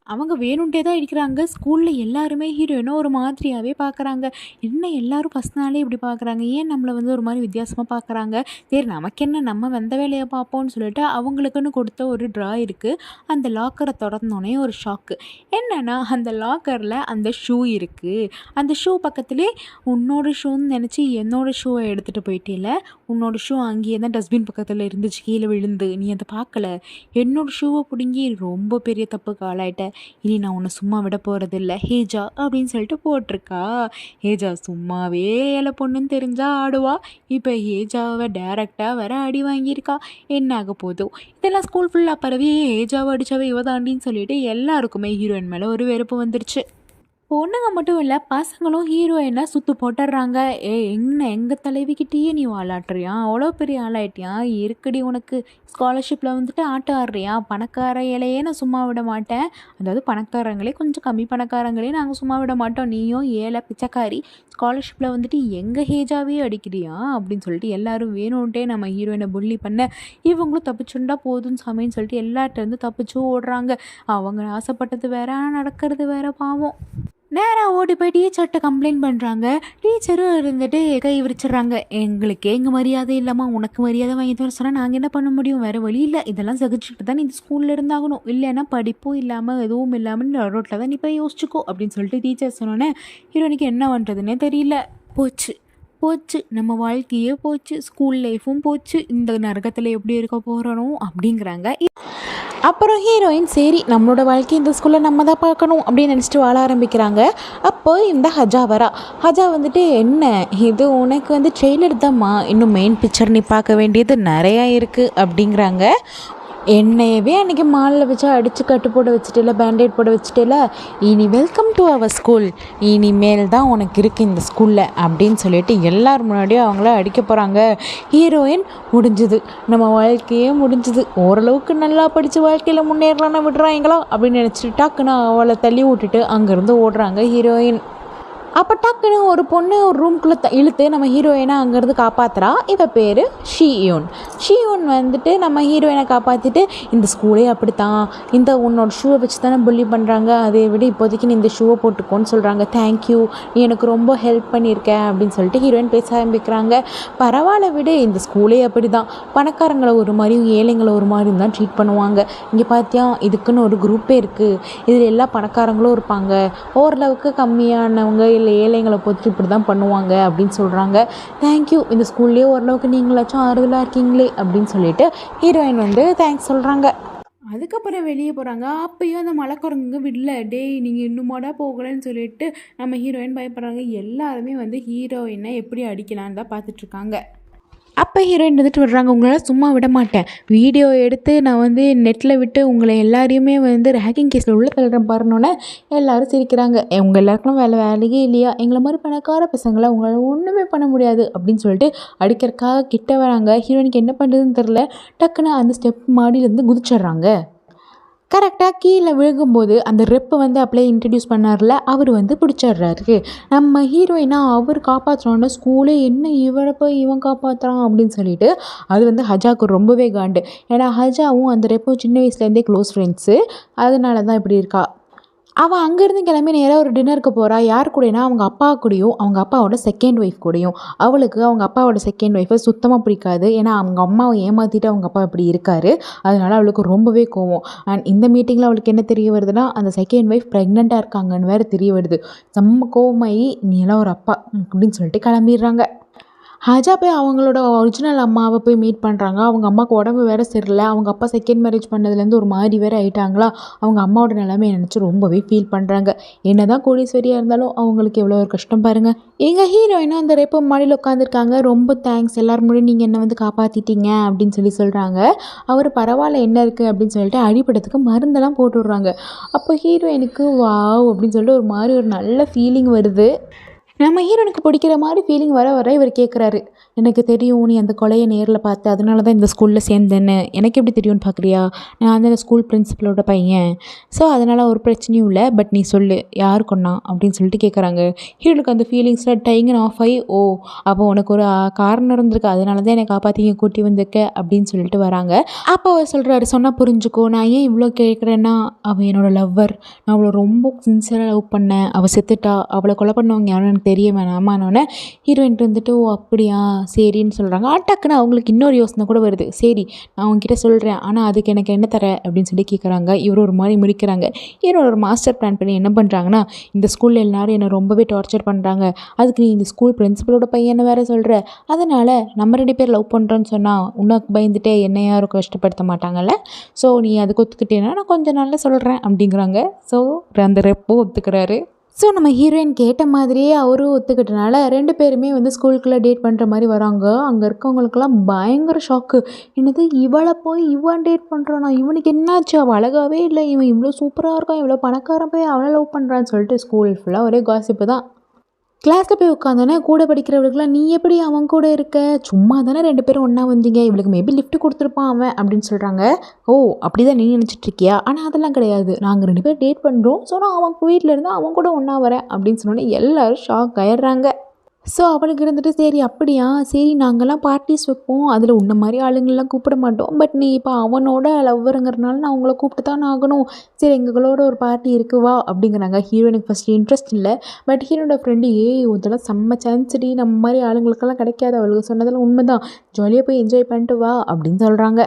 அவங்க வேணுன்ட்டே தான் இருக்கிறாங்க. ஸ்கூலில் எல்லாருமே ஹீரோயினை ஒரு மாதிரியாகவே பார்க்குறாங்க என்ன எல்லாரும் ஃபஸ்ட் நாளே இப்படி பார்க்குறாங்க ஏன் நம்மளை வந்து ஒரு மாதிரி வித்தியாசமாக பார்க்குறாங்க சரி நமக்கு என்ன? நம்ம வந்த வேலையை பார்ப்போம்னு சொல்லிட்டு அவங்களுக்குன்னு கொடுத்த ஒரு ட்ரா இருக்குது அந்த லாக்கரை திறந்தோடனே ஒரு ஷாக்கு என்னென்னா அந்த லாக்கரில் அந்த ஷூ இருக்குது அந்த ஷூ பக்கத்துலேயே உன்னோட ஷூன்னு நினச்சி என்னோட ஷூவை எடுத்துகிட்டு போயிட்டேல? உன்னோட ஷூ அங்கேயே தான் டஸ்ட்பின் பக்கத்தில் இருந்துச்சு. கீழே விழுந்து. நீ அதை பார்க்கல? என்னோட ஷூவை பிடுங்கி ரொம்ப பெரிய தப்புக்கு ஆளாயிட்ட. இனி நான் உன்னை சும்மா விட போகிறதில்ல ஹேஜா அப்படின்னு சொல்லிட்டு போட்டிருக்கா. ஹேஜா சும்மாவே ஏழை பொண்ணுன்னு தெரிஞ்சா ஆடுவா. இப்போ ஹேஜாவை டேரெக்டாக வர அடி வாங்கியிருக்கா. என்ன ஆக போதும் இதெல்லாம் ஸ்கூல் ஃபுல்லாக பரவி ஹேஜாவை அடித்தாவே இவ தாண்டின்னு சொல்லிட்டு எல்லாருக்குமே ஹீரோயின் மேலே ஒரு வெறுப்பு வந்துருச்சு. பொண்ணுங்க மட்டும் இல்லை பசங்களும் ஹீரோயினை சுற்று போட்டுடுறாங்க ஏ என்ன எங்கள் தலைவிக்கிட்டேயே நீ வாலாட்டுறியா அவ்வளோ பெரிய ஆளாயிட்டியா? இருக்குடி உனக்கு ஸ்காலர்ஷிப்பில் வந்துட்டு ஆட்டம் ஆடுறியா? பணக்கார ஏழையே நான் சும்மா விட மாட்டேன். அதாவது பணக்காரங்களே கொஞ்சம் கம்மி பணக்காரங்களே நாங்கள் சும்மா விட மாட்டோம். நீயும் ஏழை பிச்சைக்காரி ஸ்காலர்ஷிப்பில் வந்துட்டு எங்கள் ஹேஜாவே அடிக்கிறியா? அப்படின்னு சொல்லிட்டு எல்லோரும் வேணும்ன்ட்டே நம்ம ஹீரோயினை புள்ளி பண்ண இவங்களும் தப்பிச்சுண்டா போதும் சாமின்னு சொல்லிட்டு எல்லார்ட்டேருந்து தப்பிச்சு ஓடுறாங்க. அவங்க ஆசைப்பட்டது வேற நடக்கிறது வேற பாவம். நேராக ஓடி போய் டீச்சர்கிட்ட கம்ப்ளைண்ட் பண்ணுறாங்க டீச்சரும் இருந்துட்டு கை விரிச்சிடுறாங்க. எங்களுக்கு எங்கள் மரியாதை இல்லாமல் உனக்கு மரியாதை வாங்கி தர சொன்னால் நாங்கள் என்ன பண்ண முடியும்? வேறு வழி இல்லை. இதெல்லாம் சகிச்சுட்டு தான் நீ இந்த ஸ்கூலில் இருந்தாகணும். இல்லைன்னா படிப்பும் இல்லாமல் எதுவும் இல்லாமல் ரோட்டில் தான் நீ போய் யோசிச்சுக்கோ அப்படின்னு சொல்லிட்டு டீச்சர் சொன்னோன்னே ஹீரோனிக்கு என்ன பண்ணுறதுன்னே தெரியல. போச்சு. போச்சு. நம்ம வாழ்க்கையே போச்சு. ஸ்கூல் லைஃப்பும் போச்சு. இந்த நரகத்தில் எப்படி இருக்க போகிறோம் அப்படிங்கிறாங்க. அப்புறம் ஹீரோயின் சரி நம்மளோட வாழ்க்கை இந்த ஸ்கூலில் நம்ம தான் பார்க்கணும் அப்படின்னு நினச்சிட்டு வாழ ஆரம்பிக்கிறாங்க. அப்போ இந்த ஹஜா வரா. ஹஜா வந்துட்டு என்ன? இது உனக்கு வந்து ட்ரெய்லர் தான்மா இன்னும் மெயின் பிக்சர் நீ பார்க்க வேண்டியது நிறையா இருக்குது அப்படிங்கிறாங்க. என்னையவே அன்றைக்கி மாலில் வச்சு அடித்து கட்டு போட வச்சுட்டேல பேண்டேட் போட வச்சுட்டேல. இனி வெல்கம் டு அவர் ஸ்கூல் இனிமேல் தான் உனக்கு இருக்குது இந்த ஸ்கூலில் அப்படின்னு சொல்லிட்டு எல்லார் முன்னாடியும் அவங்கள அடிக்க போகிறாங்க ஹீரோயின் முடிஞ்சுது. நம்ம வாழ்க்கையே முடிஞ்சுது. ஓரளவுக்கு நல்லா படித்து வாழ்க்கையில் முன்னேறலான்னு விடுறாங்களா அப்படின்னு நினச்சிட்டு டக்குன்னு அவளை தள்ளி விட்டுட்டு அங்கேருந்து ஓடுறாங்க ஹீரோயின் அப்போ டக்குன்னு ஒரு பொண்ணு ஒரு ரூம்குள்ளே த இழுத்து நம்ம ஹீரோயினை அங்கேருந்து காப்பாற்றுறா இவ பேர் ஷீயோன். ஷியூன் வந்துட்டு நம்ம ஹீரோயினை காப்பாற்றிட்டு இந்த ஸ்கூலே அப்படித்தான். இந்த உன்னோட ஷூவை வச்சு தானே புள்ளி பண்ணுறாங்க அதை விட இப்போதைக்கு நீ இந்த ஷூவை போட்டுக்கோன்னு சொல்கிறாங்க தேங்க்யூ நீ எனக்கு ரொம்ப ஹெல்ப் பண்ணியிருக்க அப்படின்னு சொல்லிட்டு ஹீரோயின் பேச ஆரம்பிக்கிறாங்க. பரவாயில்ல விட இந்த ஸ்கூலே அப்படி தான் பணக்காரங்களை ஒரு மாதிரியும் ஏழைங்களை ஒரு மாதிரியும் தான் ட்ரீட் பண்ணுவாங்க. இங்கே பார்த்தியா இதுக்குன்னு ஒரு குரூப்பே இருக்குது இதில் எல்லா பணக்காரங்களும் இருப்பாங்க. ஓரளவுக்கு கம்மியானவங்க இல்லை ஏழைங்களை பொறுத்து இப்படி தான் பண்ணுவாங்க அப்படின்னு சொல்கிறாங்க தேங்க்யூ இந்த ஸ்கூல்லேயே ஓரளவுக்கு நீங்களாச்சும் ஆறுதலாக இருக்கீங்களே அப்படின்னு சொல்லிட்டு ஹீரோயின் வந்து தேங்க்ஸ் சொல்கிறாங்க அதுக்கப்புறம் வெளியே போகிறாங்க அப்பயும் அந்த மலைக்குரங்கு விடல. டேய் நீங்கள் இன்னுமாடா போகலன்னு சொல்லிட்டு நம்ம ஹீரோயின் பயப்படுறாங்க. எல்லாருமே வந்து ஹீரோயினை எப்படி அடிக்கலான்னு தான் பார்த்துட்ருக்காங்க அப்போ ஹீரோயின் வந்துட்டு விடுறாங்க உங்களால் சும்மா விட மாட்டேன். வீடியோ எடுத்து நான் வந்து நெட்டில் விட்டு உங்களை எல்லாரையுமே வந்து ரேக்கிங் கேஸில் உள்ள தள்ளுறேன் பாருனோன்னே எல்லாரும் சிரிக்கிறாங்க. உங்கள் எல்லாருக்கும் வேலை வேலையே இல்லையா? எங்களை மாதிரி பணக்கார பசங்களை உங்களால் ஒன்றுமே பண்ண முடியாது. அப்படின்னு சொல்லிட்டு அடிக்கிறக்காக கிட்ட வராங்க. ஹீரோயினுக்கு என்ன பண்ணுறதுன்னு தெரில டக்குன்னு அந்த ஸ்டெப் மாடியிலேருந்து குதிச்சிடுறாங்க. கரெக்டாக கீழே விழுகும்போது அந்த ரெப்பை வந்து அப்படியே இன்ட்ரடியூஸ் பண்ணார்ல அவர் வந்து பிடிச்சிடுறாரு. நம்ம ஹீரோயினா அவர் காப்பாற்றுறோன்னா ஸ்கூலே என்ன இவரை போய் இவன் காப்பாற்றுறான் அப்படின்னு சொல்லிட்டு அது வந்து ஹஜாவுக்கு ரொம்பவே காண்டு. ஏன்னா ஹஜாவும் அந்த ரெப்பும் சின்ன வயசுலேருந்தே க்ளோஸ் ஃப்ரெண்ட்ஸு அதனால தான் இப்படி இருக்கா. அவள் அங்கேருந்து கிளம்பி நேராக ஒரு டின்னருக்கு போகிறா யார் கூடனா அவங்க அப்பா கூடயும் அவங்க அப்பாவோட செகண்ட் ஒய்ஃப் கூடயும். அவளுக்கு அவங்க அப்பாவோட செகண்ட் ஒய்ஃபை சுத்தமாக பிடிக்காது. ஏன்னா அவங்க அம்மாவை ஏமாற்றிட்டு அவங்க அப்பா இப்படி இருக்காரு. அதனால அவளுக்கு ரொம்பவே கோவம். அண்ட் இந்த மீட்டிங்கில் அவளுக்கு என்ன தெரிய வருதுன்னா அந்த செகண்ட் ஒய்ஃப் ப்ரெக்னெண்ட்டாக இருக்காங்கன்னு வேறு தெரிய வருது. செம்ம கோவமாயி நீ எல்லாம் ஒரு அப்பா அப்படின்னு சொல்லிட்டு கிளம்பிடுறாங்க. ஹஜா போய் அவங்களோட ஒரிஜினல் அம்மாவை போய் மீட் பண்ணுறாங்க அவங்க அம்மாவுக்கு உடம்பு வேறு சரியில்லை. அவங்க அப்பா செகண்ட் மேரேஜ் பண்ணதுலேருந்து ஒரு மாதிரி வேறு ஆயிட்டாங்களா? அவங்க அம்மாவோட நிலைமையை நினச்சி ரொம்பவே ஃபீல் பண்ணுறாங்க என்ன தான் கோடீஸ்வரியாக இருந்தாலும் அவங்களுக்கு எவ்வளோ ஒரு கஷ்டம் பாருங்கள் எங்கள் ஹீரோயினும் அந்த ரேப்போ மாடியில் உட்காந்துருக்காங்க ரொம்ப தேங்க்ஸ் எல்லாரும் முன்னாடி நீங்கள் என்னை வந்து காப்பாற்றிட்டீங்க அப்படின்னு சொல்லி சொல்கிறாங்க அவர் பரவாயில்ல என்ன இருக்குது அப்படின்னு சொல்லிட்டு அடிப்படத்துக்கு மருந்தெல்லாம் போட்டு விட்றாங்க அப்போ ஹீரோயினுக்கு வாவ் அப்படின்னு சொல்லிட்டு ஒரு மாதிரி ஒரு நல்ல ஃபீலிங் வருது. நம்ம ஹீரோனுக்கு பிடிக்கிற மாதிரி ஃபீலிங் வர வர இவர் கேட்குறாரு எனக்கு தெரியும் நீ அந்த கொலையை நேரில் பார்த்து அதனால தான் இந்த ஸ்கூலில் சேர்ந்தேன்னு. எனக்கு எப்படி தெரியும்னு பார்க்குறியா? நான் அந்த ஸ்கூல் பிரின்சிபலோட பையன். ஸோ அதனால் ஒரு பிரச்சனையும் இல்லை பட் நீ சொல்லு யார் கொன்னா? அப்படின்னு சொல்லிட்டு கேட்குறாங்க ஹீரோனுக்கு அந்த ஃபீலிங்ஸில் டைங்கன் ஆஃப் ஆகி ஓ அப்போ உனக்கு ஒரு காரணம் இருந்திருக்கு அதனால தான் என்னை காப்பாற்றிங்க கூட்டி வந்திருக்க அப்படின்னு சொல்லிட்டு வராங்க. அப்போ அவர் சொல்கிறாரு சொன்னால் புரிஞ்சுக்கோ நான் ஏன் இவ்வளோ கேட்குறேன்னா அவள் என்னோட லவ்வர் நான் அவளை ரொம்ப சின்சியராக லவ் பண்ணேன். அவள் செத்துட்டா அவளை கொலை பண்ணவங்க யாரும் எனக்கு தெரிய வேணாமான்னொன்னே ஹீரோயின்ட்டு வந்துட்டு ஓ அப்படியா? சரின்னு சொல்கிறாங்க டக்குன்னு அவங்களுக்கு இன்னொரு யோசனை கூட வருது. சரி நான் உங்ககிட்ட சொல்கிறேன் ஆனால் அதுக்கு எனக்கு என்ன தர? அப்படின்னு சொல்லி கேட்குறாங்க இவர் ஒரு மாதிரி முடிக்கிறாங்க ஹீரோ ஒரு மாஸ்டர் பிளான் பண்ணி என்ன பண்ணுறாங்கன்னா இந்த ஸ்கூலில் எல்லாரும் என்னை ரொம்பவே டார்ச்சர் பண்ணுறாங்க அதுக்கு நீ இந்த ஸ்கூல் பிரின்ஸிபலோட பையனை வேறு சொல்கிற அதனால் நம்ம ரெண்டு பேர் லவ் பண்ணுறோன்னு சொன்னால் உனக்கு பயந்துட்டே என்னை யாரும் கஷ்டப்படுத்த மாட்டாங்கல்ல? ஸோ நீ அதுக்கு ஒத்துக்கிட்டேன்னா நான் கொஞ்சம் நாளில் சொல்கிறேன் அப்படிங்கிறாங்க. ஸோ அந்த ரெப்போ ஒத்துக்கிறாரு. ஸோ நம்ம ஹீரோயின் கேட்ட மாதிரியே அவரும் ஒத்துக்கிட்டனால ரெண்டு பேருமே வந்து ஸ்கூலுக்குள்ளே டேட் பண்ணுற மாதிரி வராங்க. அங்கே இருக்கவங்களுக்கெல்லாம் பயங்கர ஷாக்கு என்னது இவளை போய் இவன் டேட் பண்ணுறானா இவனுக்கு என்னாச்சு? அவள் அழகாகவே இல்லை. இவன் இவ்வளோ சூப்பராக இருக்கான். இவ்வளோ பணக்காரன் போய் அவளை லவ் பண்ணுறான்னு சொல்லிட்டு ஸ்கூல் ஃபுல்லாக ஒரே காசிப்பு தான். கிளாஸில் போய் உட்காந்தோன்னே கூட படிக்கிறவளுக்குலாம் நீ எப்படி அவன் கூட இருக்க? சும்மா தானே ரெண்டு பேரும் ஒன்றா வந்தீங்க? இவளுக்கு மேபி லிஃப்ட் கொடுத்துருப்பான் அவன் அப்படின்னு சொல்கிறாங்க ஓ அப்படி தான் நீ நினச்சிட்ருக்கியா ஆனால் அதெல்லாம் கிடையாது. நாங்கள் ரெண்டு பேரும் டேட் பண்ணுறோம் ஸோ நான் அவன் வீட்டில் இருந்து அவன் கூட ஒன்றா வரேன் அப்படின்னு சொன்னோன்னே எல்லோரும் ஷாக் ஆயிடுறாங்க. ஸோ அவளுக்கு இருந்துட்டு சரி அப்படியா? சரி நாங்கள்லாம் பார்ட்டிஸ் வைப்போம். அதில் உன்ன மாதிரி ஆளுங்கள்லாம் கூப்பிட மாட்டோம். பட் நீ இப்போ அவனோட லவ்வருங்கிறனால நான் அவங்கள கூப்பிட்டு தான் ஆகணும். சரி எங்களோட ஒரு பார்ட்டி இருக்கு வா. அப்படிங்கிறாங்க. ஹீரோயினுக்கு ஃபஸ்ட் இன்ட்ரெஸ்ட் இல்லை. பட் ஹீரோட ஃப்ரெண்டு ஏய் இதெல்லாம் செம்ம சான்ஸ்டி நம்ம மாதிரி ஆளுங்களுக்கெல்லாம் கிடைக்காது. அவளுக்கு சொன்னதெல்லாம் உண்மைதான். ஜாலியாக போய் என்ஜாய் பண்ணிட்டு வா அப்படின்னு சொல்கிறாங்க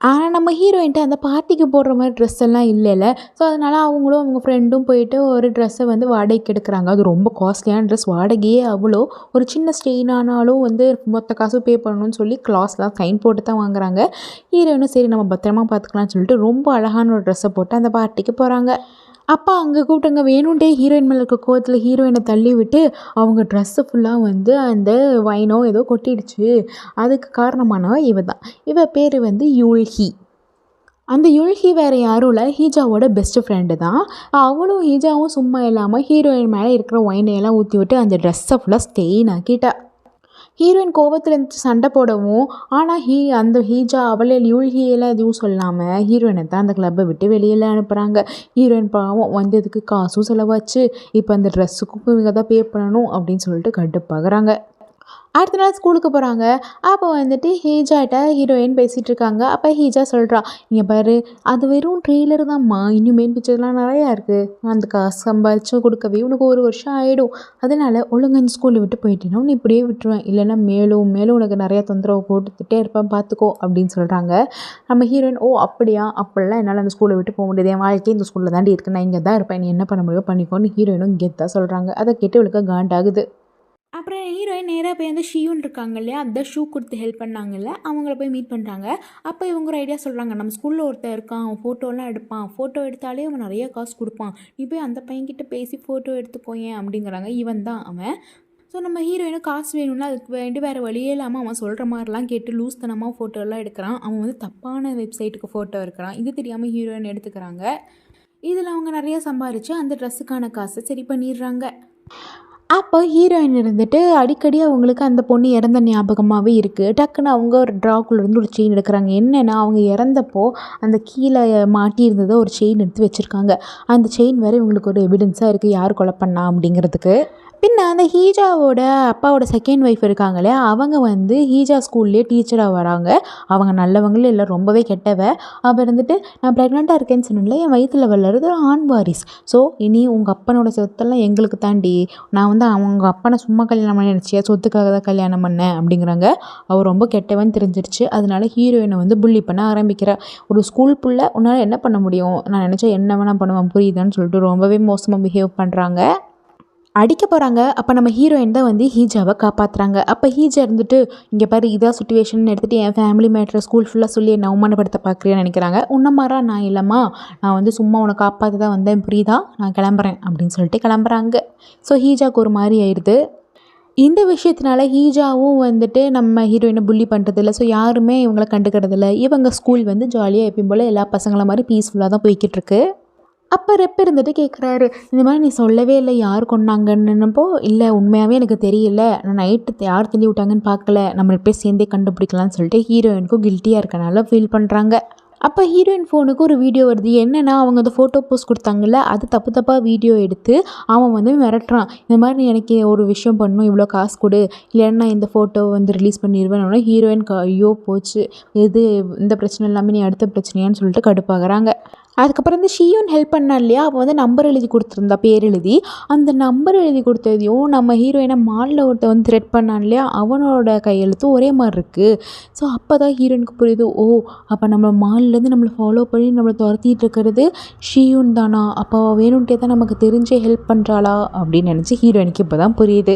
ஆனால் நம்ம ஹீரோயின்ட்ட அந்த பார்ட்டிக்கு போடுற மாதிரி ட்ரெஸ் எல்லாம் இல்லைல்ல. ஸோ அதனால் அவங்களும் அவங்க ஃப்ரெண்டும் போயிட்டு ஒரு ட்ரெஸ்ஸை வந்து வாடகைக்கு எடுக்கிறாங்க. அது ரொம்ப காஸ்ட்லியான ட்ரெஸ் வாடகையே அவ்வளோ ஒரு சின்ன ஸ்டெயின் ஆனாலும் வந்து மொத்த காசும் பே பண்ணணும்னு சொல்லி கிளாஸ்லாம் சைன் போட்டு தான் வாங்குறாங்க. ஹீரோயினும் சரி நம்ம பத்திரமா பார்த்துக்கலாம்னு சொல்லிட்டு ரொம்ப அழகான ஒரு ட்ரெஸ்ஸை போட்டு அந்த பார்ட்டிக்கு போகிறாங்க அப்பா அங்கே கூப்பிட்டங்க வேணும்டே ஹீரோயின் மேலே இருக்க கோவத்தில் ஹீரோயினை தள்ளி விட்டு அவங்க ட்ரெஸ்ஸு ஃபுல்லாக வந்து அந்த வைனோ ஏதோ கொட்டிடுச்சு. அதுக்கு காரணமானவ இவ தான் இவ பேர் வந்து யூல்ஹி. அந்த யுல்ஹி வேறு யாரும் இல்லை ஹீஜாவோட பெஸ்ட் ஃப்ரெண்டு தான். அவளும் ஹீஜாவும் சும்மா இல்லாமல் ஹீரோயின் மேலே இருக்கிற ஒயினையெல்லாம் ஊற்றி விட்டு அந்த ட்ரெஸ்ஸை ஃபுல்லாக ஸ்டெயின் ஆக்கிட்டா. ஹீரோயின் கோவத்தில் இருந்துச்சு சண்டை போடவும். ஆனால் ஹீ அந்த ஹீஜா அவளே யூழ்கியெல்லாம் எதுவும் சொல்லாமல் ஹீரோயினை தான் அந்த கிளப்பை விட்டு வெளியில் அனுப்புகிறாங்க ஹீரோயின் பாவம் வந்ததுக்கு காசும் செலவாச்சு. இப்போ அந்த ட்ரெஸ்ஸுக்கும் இவங்க தான் பே பண்ணணும் அப்படின்னு சொல்லிட்டு கடுப்பாகிறாங்க. அடுத்த நாள் ஸ்கூலுக்கு போகிறாங்க அப்போ வந்துட்டு ஹீஜாட்ட ஹீரோயின் பேசிகிட்டு இருக்காங்க அப்போ ஹீஜா சொல்கிறா இங்கே பாரு அது வெறும் ட்ரெய்லர் தான்மா இன்னும் மெயின் பிக்சர்லாம் நிறையா இருக்குது அந்த காசு சம்பாதிச்சு கொடுக்கவே உனக்கு ஒரு வருஷம் ஆகிடும் அதனால் ஒழுங்கு இந்த ஸ்கூலில் விட்டு போயிட்டேன்னா உன்னை இப்படியே விட்டுருவேன். இல்லைன்னா மேலும் மேலும் உனக்கு நிறையா தொந்தரவு கொடுத்துட்டே இருப்பேன். பார்த்துக்கோ அப்படின்னு சொல்கிறாங்க நம்ம ஹீரோயின் ஓ அப்படியா? அப்படிலாம் என்னால் அந்த ஸ்கூலை விட்டு போக முடியாது. என் வாழ்க்கை இந்த ஸ்கூலில் தாண்டி இருக்கு. நான் இங்கே தான் இருப்பேன். நீ என்ன பண்ண முடியும் பண்ணிக்கோன்னு ஹீரோயினும் கெத்தாக சொல்கிறாங்க அதை கேட்டு இவளுக்கு காண்டாகுது. அப்புறம் ஹீரோயின் நேராக போய் அந்த ஷியூன் இருக்காங்க இல்லையா? அந்த ஷூ கொடுத்து ஹெல்ப் பண்ணாங்கல்ல அவங்கள போய் மீட் பண்ணுறாங்க அப்போ இவங்க ஒரு ஐடியா சொல்கிறாங்க நம்ம ஸ்கூலில் ஒருத்தன் இருக்கான் அவன் ஃபோட்டோலாம் எடுப்பான். ஃபோட்டோ எடுத்தாலே அவன் நிறைய காசு கொடுப்பான். நீ போய் அந்த பையன்கிட்ட பேசி ஃபோட்டோ எடுத்துக்கோயேன் அப்படிங்கிறாங்க. இவன் தான் அவன். ஸோ நம்ம ஹீரோயினும் காசு வேணும்னா அதுக்கு வேண்டி வேறு வழியே இல்லாமல் அவன் சொல்கிற மாதிரிலாம் கேட்டு லூஸ் தனமாக ஃபோட்டோலாம் எடுக்கிறான். அவன் வந்து தப்பான வெப்சைட்டுக்கு ஃபோட்டோ எடுக்கிறான். இது தெரியாமல் ஹீரோயின் எடுத்துக்கிறாங்க. இதில் அவங்க நிறைய சம்பாரித்து அந்த ட்ரெஸ்ஸுக்கான காசை சரி பண்ணிடுறாங்க. அப்போ ஹீரோயின் இருந்துட்டு அடிக்கடி அவங்களுக்கு அந்த பொண்ணு இறந்த ஞாபகமாகவே இருக்குது டக்குன்னு அவங்க ஒரு ட்ராக்குள்ளேருந்து ஒரு செயின் எடுக்கிறாங்க. என்னென்னா அவங்க இறந்தப்போ அந்த கீழே மாட்டியிருந்ததை ஒரு செயின் எடுத்து வச்சுருக்காங்க. அந்த செயின் வேறு இவங்களுக்கு ஒரு எவிடன்ஸாக இருக்குது யார் கொலை பண்ணா அப்படிங்கிறதுக்கு. பின்ன அந்த ஹீஜாவோட அப்பாவோட செகண்ட் ஒய்ஃப் இருக்காங்களே அவங்க வந்து ஹீஜா ஸ்கூல்லேயே டீச்சராக வராங்க. அவங்க நல்லவங்களும் இல்லை ரொம்பவே கெட்டவ. அவள் இருந்துட்டு நான் ப்ரெக்னெண்ட்டாக இருக்கேன்னு சொன்னல என் வயிற்றில் வளருது ஒரு ஆண் வாரிஸ் ஸோ இனி உங்கள் அப்பனோட சொத்தெல்லாம் எங்களுக்கு தாண்டி நான் வந்து அவங்க அப்பனை சும்மா கல்யாணம் பண்ணி நினச்சியா சொத்துக்காக தான் கல்யாணம் பண்ணேன் அப்படிங்கிறாங்க. அவள் ரொம்ப கெட்டவன் தெரிஞ்சிருச்சு. அதனால ஹீரோயினை வந்து புள்ளி பண்ண ஆரம்பிக்கிறா. ஒரு ஸ்கூல் புள்ள உன்னால் என்ன பண்ண முடியும்? நான் நினச்சா என்ன வேணால் பண்ணுவேன் புரியுதான்னு சொல்லிட்டு ரொம்பவே மோசமாக பிஹேவ் பண்ணுறாங்க அடிக்க போகிறாங்க அப்போ நம்ம ஹீரோயின் தான் வந்து ஹீஜாவை காப்பாற்றுறாங்க அப்போ ஹீஜா இருந்துட்டு இங்கே பாரு இதாக சுச்சுவேஷன் எடுத்துகிட்டு என் ஃபேமிலி மேட்ரை ஸ்கூல் ஃபுல்லாக சொல்லி என்னை அவமானப்படுத்த பார்க்குறேன்னு நினைக்கிறாங்க. உன்ன நான் இல்லைம்மா. நான் வந்து சும்மா உன்னை காப்பாற்ற தான் வந்தேன். புரியுதா? நான் கிளம்புறேன். அப்படின்னு சொல்லிட்டு கிளம்புறாங்க. ஸோ ஹீஜாவுக்கு ஒரு மாதிரி ஆயிடுது இந்த விஷயத்தினால ஹீஜாவும் வந்துட்டு நம்ம ஹீரோயினை புள்ளி பண்ணுறதில்ல ஸோ யாருமே இவங்கள கண்டுக்கிறதில்ல. இவங்க ஸ்கூல் வந்து ஜாலியாக எப்பயும் போல் எல்லா பசங்கள மாதிரி பீஸ்ஃபுல்லாக தான் போய்கிட்டு இருக்கு. அப்போ ரெப் இருந்துட்டு கேட்குறாரு இந்த மாதிரி நீ சொல்லவே இல்லை யார் கொண்டாங்கன்னுப்போ இல்லை உண்மையாகவே எனக்கு தெரியல. நான் நைட்டு யார் தள்ளி விட்டாங்கன்னு பார்க்கல. நம்ம ரெப்பே சேர்ந்தே கண்டுபிடிக்கலாம்னு சொல்லிட்டு ஹீரோயினுக்கும் கில்ட்டியாக இருக்கனால ஃபீல் பண்ணுறாங்க அப்போ ஹீரோயின் ஃபோனுக்கு ஒரு வீடியோ வருது. என்னென்னா அவங்க அந்த ஃபோட்டோ போஸ்ட் கொடுத்தாங்கல்ல அது தப்பு தப்பாக வீடியோ எடுத்து அவன் வந்து மிரட்டுறான். இந்த மாதிரி நீ எனக்கு ஒரு விஷயம் பண்ணணும் இவ்வளோ காசு கொடு. இல்லைன்னா இந்த ஃபோட்டோ வந்து ரிலீஸ் பண்ணிடுவேன் ஹீரோயின் ஐயோ போச்சு. எது இந்த பிரச்சனை இல்லாமல் நீ அடுத்த பிரச்சனையான்னு சொல்லிட்டு கடுப்பாகிறாங்க. அதுக்கப்புறம் வந்து ஷீயோன் ஹெல்ப் பண்ணா இல்லையா? அவள் வந்து நம்பர் எழுதி கொடுத்துருந்தா பேர் எழுதி. அந்த நம்பர் எழுதி கொடுத்ததையும் நம்ம ஹீரோயினை மாலில் ஒருத்த வந்து த்ரெட் பண்ணான் இல்லையா? அவனோட கையெழுத்தும் ஒரே மாதிரி இருக்குது ஸோ அப்போ தான் ஹீரோயினுக்கு புரியுது ஓ அப்போ நம்ம மால்லேருந்து நம்மளை ஃபாலோ பண்ணி நம்மளை துரத்திட்டு இருக்கிறது ஷீயோன் தானா? அப்போ அவள் வேணும்ட்டே தான் நமக்கு தெரிஞ்சே ஹெல்ப் பண்ணுறாளா அப்படின்னு நினச்சி ஹீரோயினுக்கு இப்போ தான் புரியுது.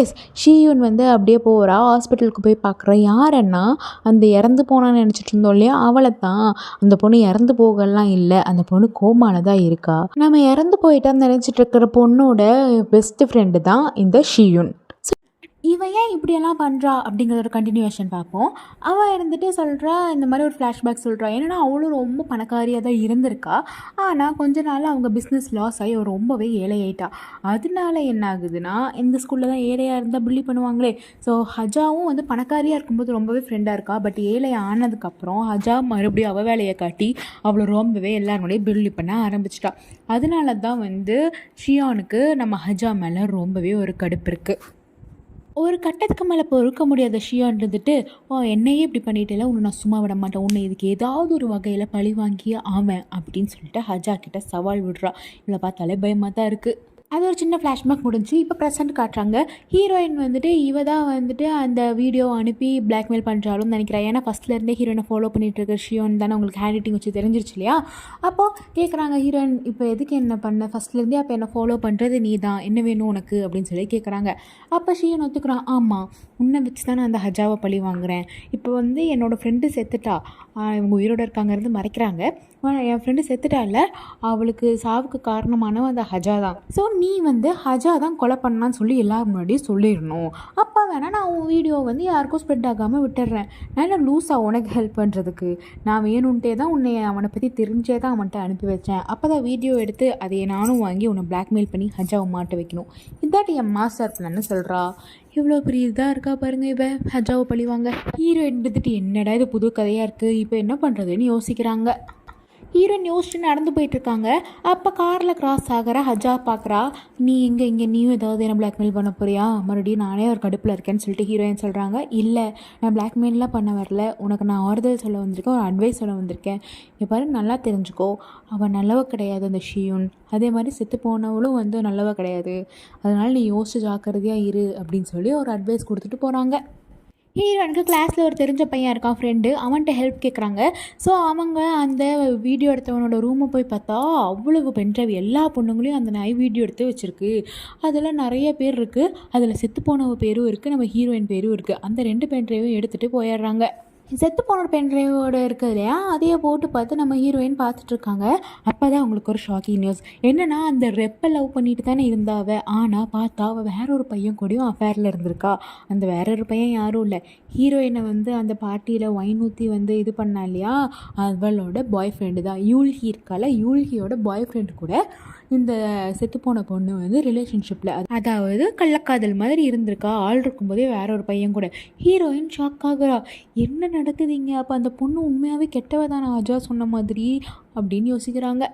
எஸ் ஷியூன் வந்து அப்படியே போகிறா ஹாஸ்பிட்டலுக்கு போய் பார்க்குறா யாருன்னா அந்த இறந்து போனான்னு நினச்சிட்டு இருந்தோம் இல்லையா? அவளை தான் அந்த பொண்ணு இறந்து போகலாம் இல்லை. அந்த பொண்ணு கோமானதா இருக்கா? நம்ம இறந்து போயிட்டான்னு நினச்சிட்டு இருக்கிற பொண்ணோட பெஸ்ட் ஃப்ரெண்டு தான் இந்த ஷியுன். இவன் ஏன் இப்படியெல்லாம் பண்ணுறா அப்படிங்கிற ஒரு கண்டினியூஷன் பார்ப்போம். அவள் இருந்துட்டு சொல்கிறா இந்த மாதிரி ஒரு ஃப்ளாஷ்பேக் சொல்கிறா ஏன்னா அவளும் ரொம்ப பணக்காரியாக தான் இருந்திருக்கா. ஆனால் கொஞ்ச நாள் அவங்க பிஸ்னஸ் லாஸ் ஆகி அவள் ரொம்பவே ஏழையாயிட்டா. அதனால என்ன ஆகுதுன்னா இந்த ஸ்கூலில் தான் ஏழையாக இருந்தால் பில்லி பண்ணுவாங்களே. ஸோ ஹஜாவும் வந்து பணக்காரியாக இருக்கும்போது ரொம்பவே ஃப்ரெண்டாக இருக்கா. பட் ஏழை ஆனதுக்கப்புறம் ஹஜா மறுபடியும் அவள் வேலையை காட்டி அவளை ரொம்பவே எல்லாருடையும் பில்லி பண்ண ஆரம்பிச்சிட்டா. அதனால தான் வந்து ஷியானுக்கு நம்ம ஹஜா மேலே ரொம்பவே ஒரு கடுப்பு இருக்குது ஒரு கட்டத்துக்கு மேலே பொறுக்க முடியாத ஷியான் இருந்துட்டு ஓ என்னையே இப்படி பண்ணிட்டேல உன்னை நான் சும்மா விட மாட்டேன். உன்னை இதுக்கு ஏதாவது ஒரு வகையில் பழி வாங்கியே ஆவேன் அப்படின்னு சொல்லிட்டு ஹஜா கிட்ட சவால் விடுறா. இவ்வளோ பார்த்தாலே பயமாக தான் இருக்குது அது ஒரு சின்ன ஃப்ளாஷ்பேக் முடிஞ்சு இப்போ ப்ரெசென்ட் காட்டுறாங்க. ஹீரோயின் வந்துட்டு இவ தான் வந்துட்டு அந்த வீடியோ அனுப்பி பிளாக்மெயில் பண்ணுறாலும் நினைக்கிறேன். ஏன்னா ஃபஸ்ட்லேருந்தே ஹீரோயினை ஃபாலோ பண்ணிட்டு இருக்க ஷியோன் தானே உங்களுக்கு ஹேண்ட் ரைட்டிங் வச்சு தெரிஞ்சிருச்சு இல்லையா? அப்போது கேட்குறாங்க ஹீரோயின் இப்போ எதுக்கு என்ன பண்ண? ஃபஸ்ட்லேருந்தே அப்போ என்னை ஃபாலோ பண்ணுறது நீ தான். என்ன வேணும் உனக்கு? அப்படின்னு சொல்லி கேட்குறாங்க அப்போ ஷியோன் ஒத்துக்கிறான் ஆமாம் உன்னை வச்சு தான் நான் அந்த ஹஜாவை பழி வாங்குறேன். இப்போ வந்து என்னோடய ஃப்ரெண்டு செத்துட்டா. இவங்க உயிரோடு இருக்காங்கிறது மறைக்கிறாங்க. என் ஃப்ரெண்டு செத்துட்டால அவளுக்கு சாவுக்கு காரணமானவன் அந்த ஹஜா தான். ஸோ நீ வந்து ஹஜா தான் கொலை பண்ணான்னு சொல்லி எல்லாரும் முன்னாடியும் சொல்லிடணும். அப்போ வேணால் நான் உன் வீடியோ வந்து யாருக்கும் ஸ்ப்ரெட் ஆகாமல் விட்டுடுறேன் நல்லா லூஸாக உனக்கு ஹெல்ப் பண்ணுறதுக்கு நான் வேணும்ட்டே தான் உன்னை அவனை பற்றி தெரிஞ்சே தான் அவன்கிட்ட அனுப்பி வச்சேன். அப்போ தான் வீடியோ எடுத்து அதை நானும் வாங்கி உன்னை பிளாக்மெயில் பண்ணி ஹஜாவை மாட்ட வைக்கணும். இதாட்டி என் மாஸ்டர் பிளான்னு சொல்கிறா இவ்வளோ பெரிய இதாக இருக்கா பாருங்க இவன் ஹஜாவை பழிவாங்க ஹீரோ எடுத்துட்டு என்னடா இது புது கதையாக இருக்குது இப்போ என்ன பண்ணுறதுன்னு யோசிக்கிறாங்க. ஹீரோயின் யோசிச்சு நடந்து போயிட்டுருக்காங்க. அப்போ காரில் கிராஸ் ஆகிற ஹஜா பார்க்குறா நீ எங்கே இங்கே நீயும் ஏதாவது என்ன பிளாக்மெயில் பண்ண போறியா? மறுபடியும் நானே ஒரு கடுப்பில் இருக்கேன்னு சொல்லிட்டு ஹீரோயின் சொல்கிறாங்க இல்லை நான் பிளாக்மெயிலெலாம் பண்ண வரல. உனக்கு நான் ஆறுதல் சொல்ல வந்திருக்கேன் ஒரு அட்வைஸ் சொல்ல வந்திருக்கேன். எப்பாரு பாரு நல்லா தெரிஞ்சுக்கோ. அவன் நல்லவ கிடையாது அந்த ஷியூன். அதே மாதிரி செத்து போனவளும் வந்து நல்லவ கிடையாது. அதனால் நீ யோசிச்சு ஜாக்கிரதையாக இரு அப்படின்னு சொல்லி ஒரு அட்வைஸ் கொடுத்துட்டு போகிறாங்க ஹீரோனுக்கு கிளாஸில் ஒரு தெரிஞ்ச பையன் இருக்கான் ஃப்ரெண்டு அவன்கிட்ட ஹெல்ப் கேட்குறாங்க ஸோ அவங்க அந்த வீடியோ எடுத்தவனோட ரூமை போய் பார்த்தா அவ்வளவு பென்ட்ரைவ் எல்லா பொண்ணுங்களையும் அந்த நாய் வீடியோ எடுத்து வச்சுருக்கு. அதில் நிறைய பேர் இருக்குது அதில் செத்து போனவ பேரும் இருக்குது நம்ம ஹீரோயின் பேரும் இருக்குது அந்த ரெண்டு பென்ட்ரைவும் எடுத்துகிட்டு போயிடுறாங்க. செத்து போனோட பென்ட்ரைவோட இருக்குது இல்லையா? அதையே போட்டு பார்த்து நம்ம ஹீரோயின் பார்த்துட்டு இருக்காங்க. அப்போ தான் அவங்களுக்கு ஒரு ஷாக்கிங் நியூஸ் என்னன்னா அந்த ரெப்பை லவ் பண்ணிட்டு தானே இருந்தாவ ஆனால் பார்த்தா அவள் வேற ஒரு பையன் கூடயும் அஃபேரில் இருந்திருக்கா. அந்த வேற ஒரு பையன் யாரும் இல்லை. ஹீரோயினை வந்து அந்த பார்ட்டியில் ஒயின் ஊற்றி வந்து இது பண்ணா இல்லையா? அவளோட பாய் ஃப்ரெண்டு தான். யூல்ஹி இருக்கால. யூல்ஹியோட பாய் ஃப்ரெண்டு கூட இந்த செத்துப்போன பொண்ணு வந்து ரிலேஷன்ஷிப்பில் அதாவது கள்ளக்காதல் மாதிரி இருந்திருக்கா. ஆள் இருக்கும்போதே வேற ஒரு பையன் கூட. ஹீரோயின் ஷாக் ஆகுறா. என்ன நடக்குதுங்க? அப்போ அந்த பொண்ணு உண்மையாகவே கெட்டவ தானே? அஜா சொன்ன மாதிரி? அப்படின்னு யோசிக்கிறாங்க.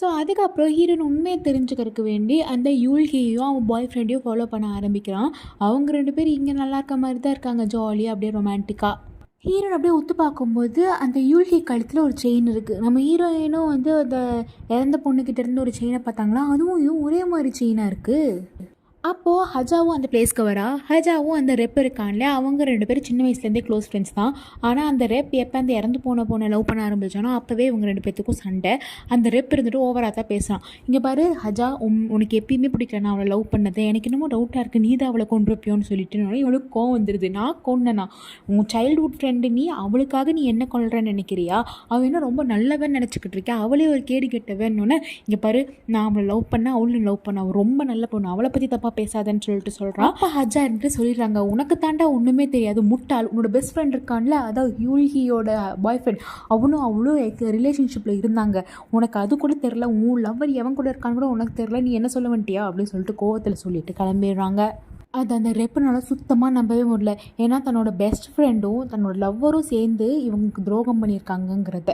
ஸோ அதுக்கப்புறம் ஹீரோயின் உண்மையை தெரிஞ்சுக்கிறதுக்கு வேண்டி அந்த யூல்கியையும் அவன் பாய் ஃப்ரெண்டையும் ஃபாலோ பண்ண ஆரம்பிக்கிறான். அவங்க ரெண்டு பேரும் இங்கே நல்லா இருக்க மாதிரி தான் இருக்காங்க ஜாலியாக அப்படியே ரொமான்டிக்காக ஹீரோயின் அப்படியே ஒத்து பார்க்கும்போது அந்த யூல்கி கழுத்தில் ஒரு செயின் இருக்குது நம்ம ஹீரோயினும் வந்து அந்த இறந்த பொண்ணுக்கிட்ட இருந்து ஒரு செயினை பார்த்தாங்களா? அதுவும் இதுவும் ஒரே மாதிரி செயினாக இருக்குது அப்போது ஹஜாவும் அந்த பிளேஸ்க்கு வரா. ஹஜாவும் அந்த ரெப் இருக்கான்ல அவங்க ரெண்டு பேரும் சின்ன வயசுலேருந்தே க்ளோஸ் ஃப்ரெண்ட்ஸ் தான். ஆனால் அந்த ரெப் எப்போ அந்த இறந்து போன போன லவ் பண்ண ஆரம்பிச்சானோ அப்போவே இவங்க ரெண்டு பேர்த்துக்கும் சண்டை. அந்த ரெப் இருந்துட்டு ஓவராக தான் பேசுகிறான் இங்கே பாரு ஹஜா உன் உனக்கு எப்பயுமே பிடிக்கல நான் அவளை லவ் பண்ணது. எனக்கு என்னமோ டவுட்டாக இருக்குது நீ தான் அவளை கொண்டிருப்பியோன்னு சொல்லிட்டு உடனே இவளுக்கு கோவம் வந்துடுது நான் கொண்டனா உன் சைல்ட்ஹுட் ஃப்ரெண்டு நீ அவளுக்காக நீ என்ன கொள்றன்னு நினைக்கிறியா? அவள் என்ன ரொம்ப நல்லவன் நினச்சிக்கிட்டு இருக்கா? அவளே ஒரு கேடு கெட்டவன்னு இங்கே பாரு நான் அவளை லவ் பண்ண அவளும் லவ் பண்ண. அவள் ரொம்ப நல்ல பொண்ணு. அவளை பற்றி தப்பாக பேசாதன்னு சொல்லிட்டு சொல்கிறான் அப்போ ஹஜா இருந்துட்டு சொல்லிடுறாங்க. உனக்கு தாண்டா ஒன்றுமே தெரியாது. முட்டாள். உன்னோட பெஸ்ட் ஃப்ரெண்ட் இருக்கான்ல அதாவது யூல்ஹியோட பாய் ஃப்ரெண்ட் அவனும் அவ்வளோ ரிலேஷன்ஷிப்பில் இருந்தாங்க. உனக்கு அது கூட தெரில உன் லவ்வர் எவன் கூட இருக்கான்னு கூட உனக்கு தெரில நீ என்ன சொல்ல வேண்டியா அப்படின்னு சொல்லிட்டு கோவத்தில் சொல்லிட்டு கிளம்பிடுறாங்க. அது அந்த ரெப்பனால சுத்தமாக நம்பவே முடியல. ஏன்னா தன்னோட பெஸ்ட் ஃப்ரெண்டும் தன்னோட லவ்வரும் சேர்ந்து இவங்களுக்கு துரோகம் பண்ணியிருக்காங்கங்கிறத.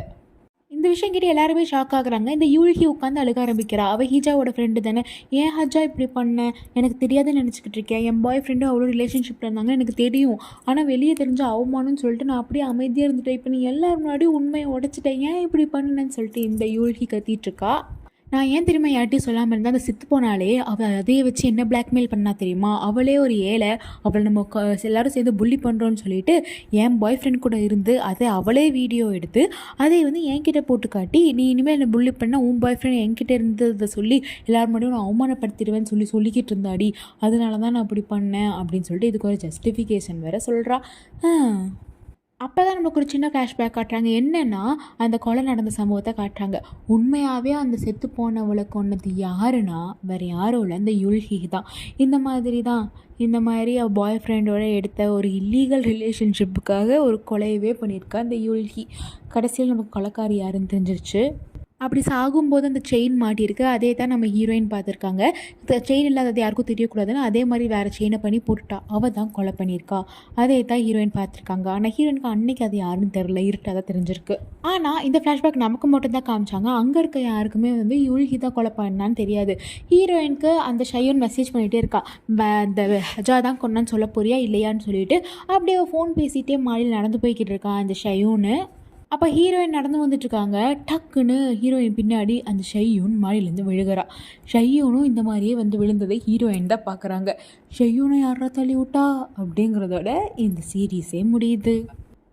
இந்த விஷயம் கேட்டு எல்லாருமே ஷாக் ஆகுறாங்க. இந்த யூல்கி உட்காந்து அழுக ஆரம்பிக்கிறா. அவள் ஹீஜாவோட ஃப்ரெண்டு தானே. ஏன் ஹஜா இப்படி பண்ண? எனக்கு தெரியாதுன்னு நினச்சிக்கிட்டு இருக்கேன் என் பாய் ஃப்ரெண்டு அவ்வளோ ரிலேஷன்ஷிப்பில் இருந்தாங்க. எனக்கு தெரியும். ஆனால் வெளியே தெரிஞ்ச அவமானம்னு சொல்லிட்டு நான் அப்படியே அமைதியாக இருந்துட்டேன். இப்போ நீ எல்லாரும் முன்னாடியும் உண்மையை உடச்சிட்டேன். ஏன் இப்படி பண்ணுனேன்னு சொல்லிட்டு இந்த யூல்கி கத்திட்டு இருக்கா. நான் ஏன் தெரியுமா யார்ட்டையும் சொல்லாமல் இருந்தால் அந்த சித்து போனாலே அவள் அதையே வச்சு என்ன பிளாக்மெயில் பண்ணா தெரியுமா? அவளே ஒரு ஏழை அவளை நம்ம எல்லாரும் சேர்ந்து புள்ளி பண்ணுறோன்னு சொல்லிட்டு என் பாய் ஃப்ரெண்ட் கூட இருந்து அதை அவளே வீடியோ எடுத்து அதை வந்து என்கிட்ட போட்டு காட்டி நீ இனிமேல் என்னை புள்ளி பண்ணால் உன் பாய் ஃப்ரெண்ட் என்கிட்ட இருந்ததை சொல்லி எல்லாரும் மட்டும் நான் அவமானப்படுத்திடுவேன்னு சொல்லி சொல்லிக்கிட்டு இருந்தாடி அதனால தான் நான் அப்படி பண்ணேன் அப்படின்னு சொல்லிட்டு இதுக்கு ஒரு ஜஸ்டிஃபிகேஷன் வேறு சொல்கிறா அப்போ தான் நமக்கு ஒரு சின்ன ஃப்ளாஷ்பேக் காட்டுறாங்க. என்னென்னா அந்த கொலை நடந்த சம்பவத்தை காட்டுறாங்க. உண்மையாகவே அந்த செத்து போனவளை கொன்னது யாருன்னா வேறு யாரும் இல்லை. இந்த யுல்ஹி தான். இந்த மாதிரி தான் இந்த மாதிரி அவள் பாய் ஃப்ரெண்டோட எடுத்த ஒரு இல்லீகல் ரிலேஷன்ஷிப்புக்காக ஒரு கொலையவே பண்ணியிருக்கா அந்த யுல்ஹி. கடைசியில் நமக்கு கொலைக்காரி யாருன்னு தெரிஞ்சிருச்சு. அப்படி சாகும்போது அந்த செயின் மாட்டியிருக்கு. அதே தான் நம்ம ஹீரோயின் பார்த்துருக்காங்க. செயின் இல்லாதது யாருக்கும் தெரியக்கூடாதுன்னு அதே மாதிரி வேறு செயினை பண்ணி போட்டுட்டா. அவள் தான் கொலை பண்ணியிருக்கா. அதே தான் ஹீரோயின் பார்த்துருக்காங்க. ஆனால் ஹீரோயினுக்கு அன்னைக்கு அது யாருன்னு தெரில இருட்டாக தான் தெரிஞ்சிருக்கு. ஆனால் இந்த ஃப்ளாஷ்பேக் நமக்கு மட்டும் தான் காமிச்சாங்க. அங்கே இருக்க யாருக்குமே வந்து யூழ்கி தான் கொலை பண்ணான்னு தெரியாது. ஹீரோயினுக்கு அந்த ஷையோன் மெசேஜ் பண்ணிகிட்டே இருக்கா. இந்த ஹஜா தான் கொண்டான்னு சொல்ல போறியா? இல்லையான்னு சொல்லிட்டு. அப்படியே ஃபோன் பேசிகிட்டே மாடியில் நடந்து போய்கிட்டு இருக்கான் அந்த ஷையோன்னு அப்போ ஹீரோயின் நடந்து வந்துட்டு இருக்காங்க டக்குன்னு ஹீரோயின் பின்னாடி அந்த ஷையூன் மாடியிலேருந்து விழுகிறா. ஷையூனும் இந்த மாதிரியே வந்து விழுந்ததை ஹீரோயின் தான் பார்க்குறாங்க ஷையூனை யாரா தள்ளி விட்டா? அப்படிங்கிறதோட இந்த சீரீஸே முடியுது.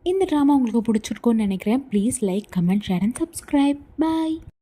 இந்த ட்ராமா உங்களுக்கு பிடிச்சிருக்கோன்னு நினைக்கிறேன். Please like comment share and subscribe bye